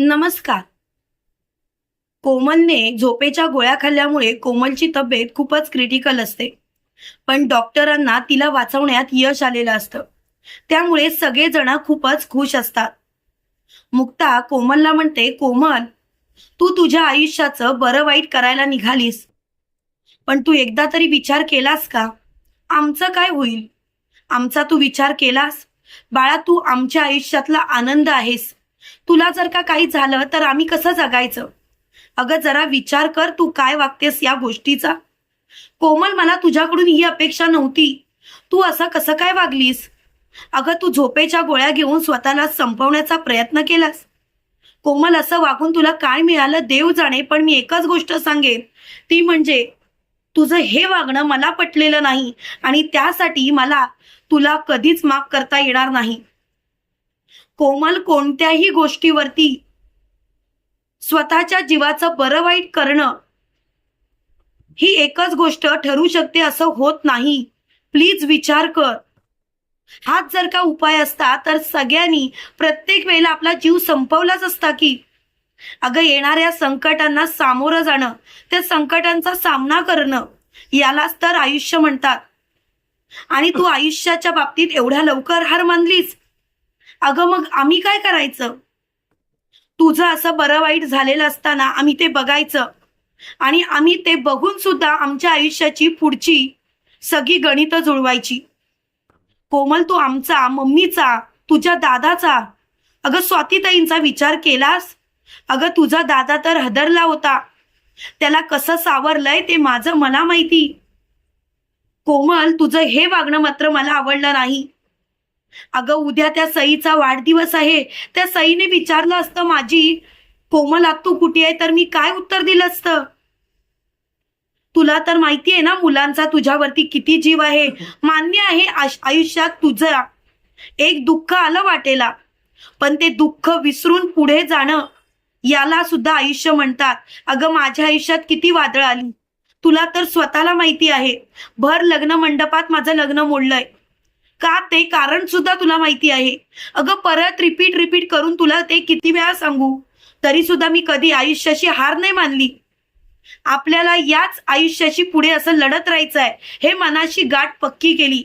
नमस्कार. कोमलने झोपेच्या गोळ्या खाल्ल्यामुळे कोमलची तब्येत खूपच क्रिटिकल असते. पण डॉक्टरांना तिला वाचवण्यात यश आलेलं असतं. त्यामुळे सगळेजण खूपच खुश असतात. मुक्ता कोमलला म्हणते कोमल तू तुझ्या आयुष्याचं बरं वाईट करायला निघालीस. पण तू एकदा तरी विचार केलास का? आमचं काय होईल? आमचा तू विचार केलास? बाळा तू आमच्या आयुष्यातला आनंद आहेस. तुला जर का काही झालं तर आम्ही कसं जगायचं? अगं जरा विचार कर तू काय वागतेस या गोष्टीचा? कोमल मला तुझ्याकडून ही अपेक्षा नव्हती. तू असं कसं काय वागलीस? अगं तू झोपेच्या गोळ्या घेऊन स्वतःला संपवण्याचा प्रयत्न केलास. कोमल असं वागून तुला काय मिळालं देव जाणे पण मी एकच गोष्ट सांगेन. ती म्हणजे तुझं हे वागणं मला पटलेलं नाही आणि त्यासाठी मला तुला कधीच माफ करता येणार नाही. कोमल कोणत्याही गोष्टीवरती स्वतःच्या जीवाचं बरं वाईट करणं ही एकच गोष्ट ठरू शकते असं होत नाही. प्लीज विचार कर. हाच जर का उपाय असता तर सगळ्यांनी प्रत्येक वेळेला आपला जीव संपवलाच असता की अगं येणाऱ्या संकटांना सामोरं जाणं त्या संकटांचा सामना करणं यालाच तर आयुष्य म्हणतात. आणि तू आयुष्याच्या बाबतीत एवढ्या लवकर हार मानलीस? अगं मग आम्ही काय करायचं? तुझं असं बरं वाईट झालेलं असताना आम्ही ते बघायचं. आणि आम्ही ते बघून सुद्धा आमच्या आयुष्याची पुढची सगळी गणितं जुळवायची. कोमल तू आमचा मम्मीचा तुझ्या दादाचा. अगं स्वातीताईंचा विचार केलास? अगं तुझा दादा तर हदरला होता. त्याला कसं सावरलंय ते माझं मला माहिती. कोमल तुझं हे वागणं मात्र मला आवडलं नाही. अगं उद्या त्या सईचा वाढदिवस आहे. त्या सईने विचारलं असतं माझी कोमल तू कुठे आहे? तर मी काय उत्तर दिलं असतं? तुला तर माहिती आहे ना मुलांचा तुझ्यावरती किती जीव आहे. मान्य आहे आयुष्यात तुझा एक दुःख आलं वाटेला. पण ते दुःख विसरून पुढे जाणं याला सुद्धा आयुष्य म्हणतात. अगं माझ्या आयुष्यात किती वादळ आली. तुला तर स्वतःला माहिती आहे. भर लग्न मंडपात माझं लग्न मोडलंय. का ते कारण सुद्धा तुला माहिती आहे? अगं परत रिपीट रिपीट करून तुला ते किती वेळा सांगू? तरी सुद्धा मी कधी आयुष्याशी हार नाही मानली. आपल्याला याच आयुष्याशी पुढे असं लढत राहायचं आहे हे मनाशी गाठ पक्की केली.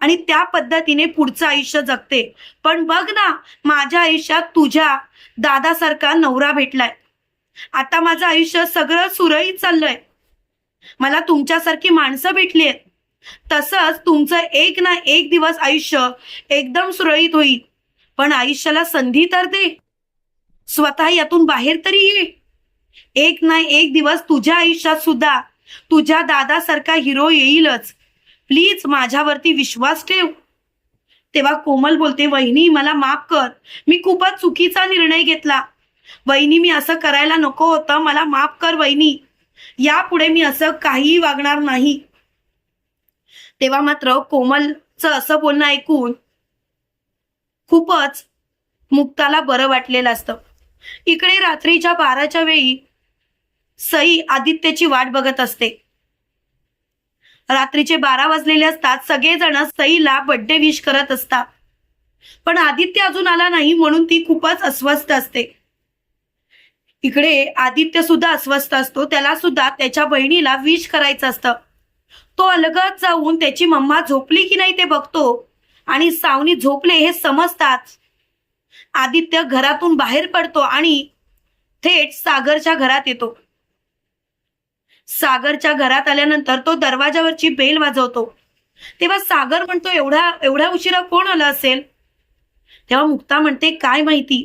आणि त्या पद्धतीने पुढचं आयुष्य जगते. पण बघ ना माझ्या आयुष्यात तुझ्या दादासारखा नवरा भेटलाय. आता माझं आयुष्य सगळं सुरळीत चाललंय. मला तुमच्यासारखी माणसं भेटली आहेत. तसंच तुमचं एक ना एक दिवस आयुष्य एकदम सुरळीत होईल. पण आयुष्याला संधी तर दे. स्वतः यातून बाहेर तरी ये. एक ना एक दिवस तुझ्या आयुष्यात सुद्धा तुझ्या दादासारखा हिरो येईलच. प्लीज माझ्यावरती विश्वास ठेव. तेव्हा कोमल बोलते वहिनी मला माफ कर. मी खूपच चुकीचा निर्णय घेतला. वहिनी मी असं करायला नको होतं. मला माफ कर वहिनी. यापुढे मी असं काहीही वागणार नाही. तेव्हा मात्र कोमलचं असं बोलणं ऐकून खूपच मुक्ताला बरं वाटलेलं असतं. इकडे रात्रीच्या बाराच्या वेळी सई आदित्यची वाट बघत असते. रात्रीचे बारा वाजलेले असतात सगळेजण सईला बड्डे विश करत असतात. पण आदित्य अजून आला नाही म्हणून ती खूपच अस्वस्थ असते. इकडे आदित्य सुद्धा अस्वस्थ असतो त्याला सुद्धा त्याच्या बहिणीला विश करायचं असतं. तो अलगद जाऊन त्याची मम्मा झोपली की नाही ते बघतो. आणि सावनी झोपले हे समजताच आदित्य घरातून बाहेर पडतो आणि थेट सागरच्या घरात येतो. सागरच्या घरात आल्यानंतर तो दरवाजावरची बेल वाजवतो. तेव्हा सागर म्हणतो एवढा एवढ्या उशिरा कोण आला असेल? तेव्हा मुक्ता म्हणते काय माहिती?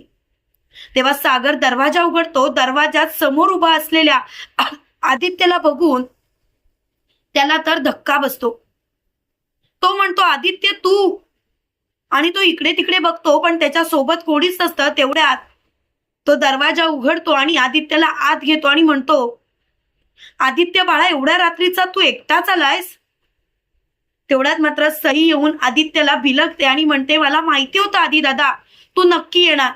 तेव्हा सागर दरवाजा उघडतो. दरवाजात समोर उभा असलेल्या आदित्यला बघून त्याला तर धक्का बसतो. तो म्हणतो आदित्य तू आणि तो इकडे तिकडे बघतो पण त्याच्या सोबत कोणीच नसतं तेवढ्यात तो दरवाजा उघडतो आणि आदित्यला आत घेतो आणि म्हणतो आदित्य बाळा एवढ्या रात्रीचा तू एकटाच आलायस? तेवढ्यात मात्र सई येऊन आदित्यला बिलगते आणि म्हणते मला माहिती होतं आधी दादा तू नक्की येणार.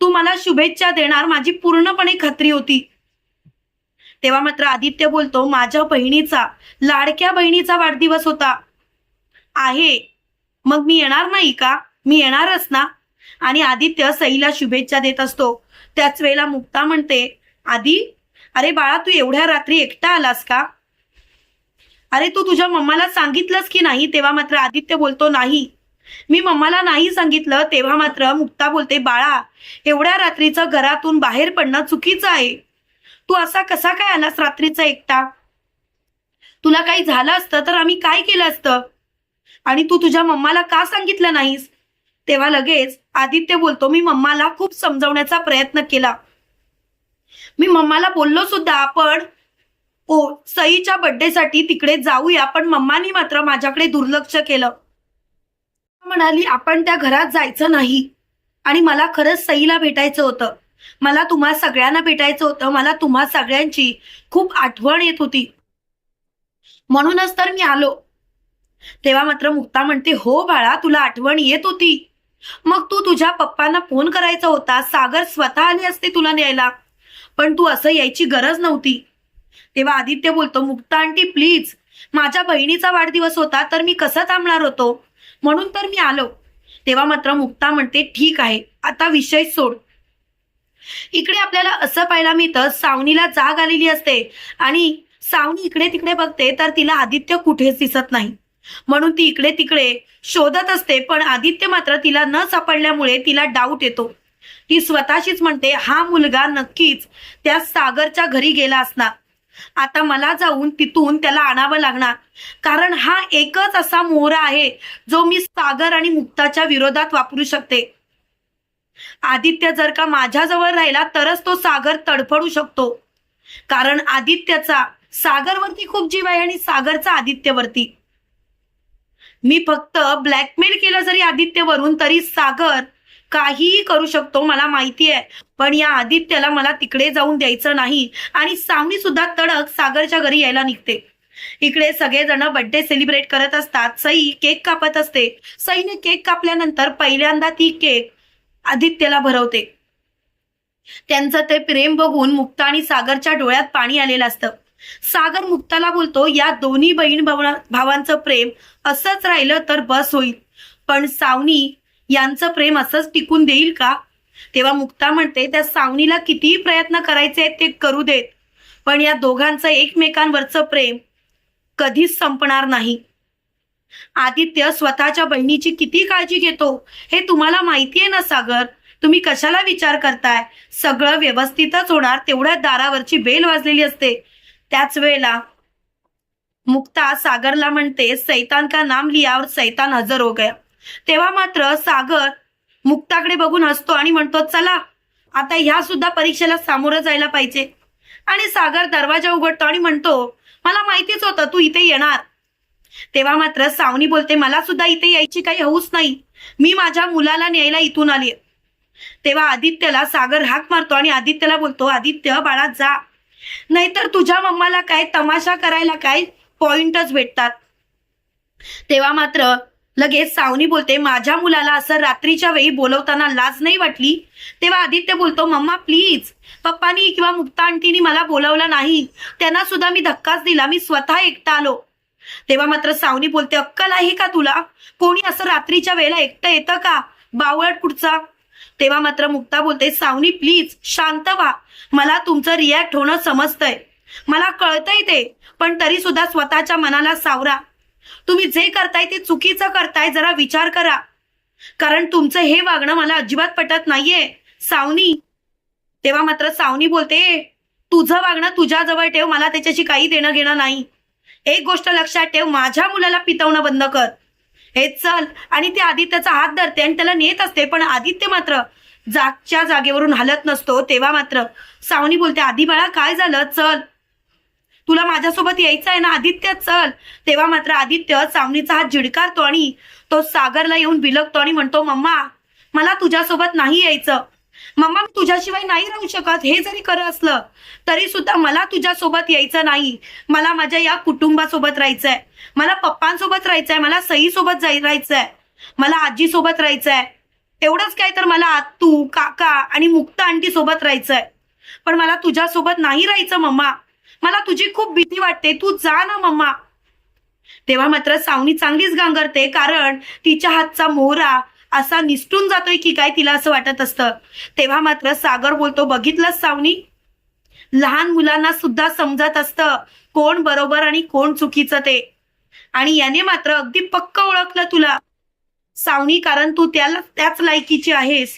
तू मला शुभेच्छा देणार. माझी पूर्णपणे खात्री होती. तेव्हा मात्र आदित्य बोलतो माझ्या बहिणीचा लाडक्या बहिणीचा वाढदिवस होता. आहे. मग मी येणार नाही का? मी येणारच ना? आणि आदित्य सईला शुभेच्छा देत असतो. त्याच वेळेला मुक्ता म्हणते आधी अरे बाळा तू एवढ्या रात्री एकटा आलास का? अरे तू तुझ्या मम्माला सांगितलंस की नाही? तेव्हा मात्र आदित्य बोलतो नाही. मी मम्माला नाही सांगितलं. तेव्हा मात्र मुक्ता बोलते बाळा एवढ्या रात्रीचं घरातून बाहेर पडणं चुकीचं आहे. तू असा कसा काय आलास रात्रीचा एकटा? तुला काही झालं असतं तर आम्ही काय केलं असतं? आणि तू तुझ्या मम्माला का सांगितलं नाहीस? तेव्हा लगेच आदित्य बोलतो मी मम्माला खूप समजवण्याचा प्रयत्न केला. मी मम्माला बोललो सुद्धा आपण ओ सईच्या बड्डेसाठी तिकडे जाऊया पण मम्मानी मात्र माझ्याकडे दुर्लक्ष केलं. म्हणाली आपण त्या घरात जायचं नाही. आणि मला खरंच सईला भेटायचं होतं. मला तुम्हा सगळ्यांना भेटायचं होतं. मला तुम्हा सगळ्यांची खूप आठवण येत होती. म्हणूनच तर मी आलो. तेव्हा मात्र मुक्ता म्हणते हो बाळा तुला आठवण येत होती. मग तू तुझ्या पप्पांना फोन करायचा होता. सागर स्वतः आले असते तुला न्यायला. पण तू असं यायची गरज नव्हती. तेव्हा आदित्य बोलतो मुक्ता आंटी प्लीज. माझ्या बहिणीचा वाढदिवस होता तर मी कसं थांबणार होतो? म्हणून तर मी आलो. तेव्हा मात्र मुक्ता म्हणते ठीक आहे. आता विषय सोड. इकडे आपल्याला असं पाहायला मिळतं सावनीला जाग आलेली असते आणि सावनी इकडे तिकडे बघते तर तिला आदित्य कुठेच दिसत नाही. म्हणून ती इकडे तिकडे शोधत असते पण आदित्य मात्र तिला न सापडल्यामुळे तिला डाऊट येतो. ती स्वतःशीच म्हणते हा मुलगा नक्कीच त्या सागरच्या घरी गेला असणार. आता मला जाऊन तिथून त्याला आणावं लागणार. कारण हा एकच असा मोहरा आहे जो मी सागर आणि मुक्ताच्या विरोधात वापरू शकते. आदित्य जर का माझ्याजवळ राहिला तरच तो सागर तडफडू शकतो. कारण आदित्यचा सागरवरती खूप जीव आहे आणि सागरचा आदित्यवरती. मी फक्त ब्लॅकमेल केलं जरी आदित्यवरून तरी सागर काहीही करू शकतो मला माहिती आहे. पण या आदित्यला मला तिकडे जाऊन द्यायचं नाही आणि सावनी सुद्धा तडक सागरच्या घरी यायला निघते. इकडे सगळेजण बर्थडे सेलिब्रेट करत असतात. सई केक कापत असते. सईने केक कापल्यानंतर पहिल्यांदा ती केक आदित्यला भरवते. त्यांचं ते प्रेम बघून मुक्ता आणि सागरच्या डोळ्यात पाणी आलेलं असतं. सागर मुक्ताला बोलतो या दोन्ही बहीण भावांचं प्रेम असंच राहिलं तर बस होईल. पण सावनी यांचं प्रेम असंच टिकून देईल का? तेव्हा मुक्ता म्हणते त्या सावनीला कितीही प्रयत्न करायचे आहेत ते करू देत. पण या दोघांचं एकमेकांवरचं प्रेम कधीच संपणार नाही. आदित्य स्वतःच्या बहिणीची किती काळजी घेतो हे तुम्हाला माहितीये ना सागर? तुम्ही कशाला विचार करताय? सगळं व्यवस्थितच होणार तेवढ्या दारावरची बेल वाजलेली असते. त्याच वेळेला मुक्ता सागरला म्हणते सैतान का नाम लिया और सैतान हजर हो गया. तेव्हा मात्र सागर मुक्ताकडे बघून हसतो आणि म्हणतो चला आता ह्या सुद्धा परीक्षेला सामोरं जायला पाहिजे. आणि सागर दरवाजा उघडतो आणि म्हणतो मला माहितीच होतं तू इथे येणार. तेव्हा मात्र सावनी बोलते मला सुद्धा इथे यायची काही हौस नाही. मी माझ्या मुलाला न्यायला इथून आली तेव्हा आदित्यला सागर हाक मारतो आणि आदित्यला बोलतो आदित्य बाळा जा. नाहीतर तुझ्या मम्माला काय तमाशा करायला काय पॉइंटच भेटतात. तेव्हा मात्र लगेच सावनी बोलते माझ्या मुलाला असं रात्रीच्या वेळी बोलवताना लाज नाही वाटली? तेव्हा आदित्य बोलतो मम्मा प्लीज. पप्पानी किंवा मुक्ता आंटीनी मला बोलवलं नाही. त्यांना सुद्धा मी धक्काच दिला. मी स्वतः एकटा आलो. तेव्हा मात्र सावनी बोलते अक्कल आहे का तुला? कोणी असं रात्रीच्या वेळेला एकटं येतं का? बावळट कुठचा? तेव्हा मात्र मुक्ता बोलते सावनी प्लीज शांत व्हा. मला तुमचं रिॲक्ट होणं समजतंय. मला कळतंय ते पण तरी सुद्धा स्वतःच्या मनाला सावरा. तुम्ही जे करताय ते चुकीचं करताय जरा विचार करा. कारण तुमचं हे वागणं मला अजिबात पटत नाहीये. सावनी. तेव्हा मात्र सावनी बोलते तुझं वागणं तुझ्याजवळ ठेव मला त्याच्याशी काही देणं घेणं नाही. एक गोष्ट लक्षात ठेव माझ्या मुलाला पितवणं बंद कर. हे चल. आणि ते आदित्यचा हात धरते आणि त्याला नेत असते पण आदित्य मात्र जागच्या जागेवरून हलत नसतो तेव्हा मात्र. सावनी बोलते आधी बाळा काय झालं? चल. तुला माझ्यासोबत यायचं आहे ना? आदित्य चल. तेव्हा मात्र आदित्य सावनीचा हात झिडकारतो आणि तो सागरला येऊन बिलगतो आणि म्हणतो मम्मा मला तुझ्यासोबत नाही यायचं. मम्मा मी तुझ्याशिवाय नाही राहू शकत. हे जरी खरं असलं तरी सुद्धा मला तुझ्यासोबत यायचं नाही. मला माझ्या या कुटुंबासोबत राहायचंय. मला पप्पांसोबत राहायचंय. मला सईसोबत जाई राहायचंय. मला आजीसोबत राहायचंय. एवढंच काय तर मला तू काका आणि मुक्ता आंटी सोबत राहायचंय. पण मला तुझ्यासोबत नाही राहायचं मम्मा. मला तुझी खूप भीती वाटते. तू जा ना मम्मा. तेव्हा मात्र सावनी चांगलीच गांगरते कारण तिच्या हातचा मोहरा असा निसटून जातोय की काय तिला असं वाटत असतं. तेव्हा मात्र सागर बोलतो बघितलंच सावनी? लहान मुलांना सुद्धा समजत असतं कोण बरोबर आणि कोण चुकीचं ते. आणि याने मात्र अगदी पक्क ओळखलं तुला. सावनी कारण तू त्याला त्याच लायकीची आहेस.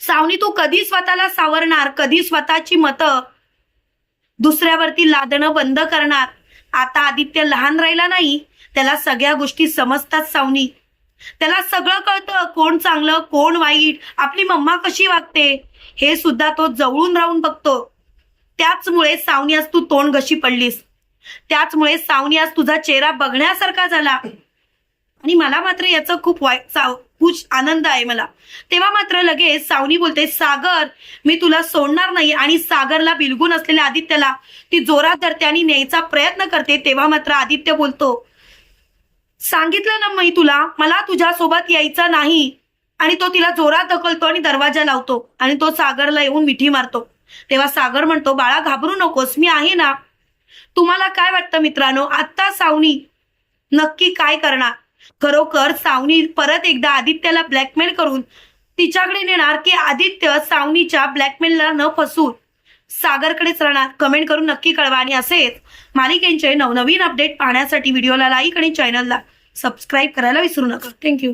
सावनी तू कधी स्वतःला सावरणार? कधी स्वतःची मतं दुसऱ्यावरती लादणं बंद करणार? आता आदित्य लहान राहिला नाही त्याला सगळ्या गोष्टी समजतात सावनी. त्याला सगळं कळतं कोण चांगलं कोण वाईट आपली मम्मा कशी वागते? हे सुद्धा तो जवळून राहून बघतो. त्याचमुळे सावनी आज तू तोंड घशी पडलीस. त्याचमुळे सावनी आज तुझा चेहरा बघण्यासारखा झाला. आणि मला मात्र याचं खूप वाईट खूप आनंद आहे मला. तेव्हा मात्र लगेच सावनी बोलते सागर मी तुला सोडणार नाही. आणि सागरला बिलगून असलेल्या आदित्यला ती जोरात धरते आणि न्यायचा प्रयत्न करते. तेव्हा मात्र आदित्य बोलतो सांगितलं ना मी तुला मला तुझ्या सोबत यायचं नाही. आणि तो तिला जोरात ढकलतो आणि दरवाजा लावतो आणि तो सागरला येऊन मिठी मारतो. तेव्हा सागर म्हणतो बाळा घाबरू नकोस मी आहे ना. तुम्हाला काय वाटतं मित्रांनो? आत्ता सावनी नक्की काय करणार? खरोखर सावनी परत एकदा आदित्यला ब्लॅकमेल करून तिच्याकडे नेणार की आदित्य सावनीच्या ब्लॅकमेलला न फसून सागरकडेच राहणार. कमेंट करून नक्की कळवा. आणि असेच मालिकेंचे नवनवीन अपडेट पाहण्यासाठी व्हिडिओला लाईक आणि चॅनलला सबस्क्राईब करायला विसरू नका. थँक्यू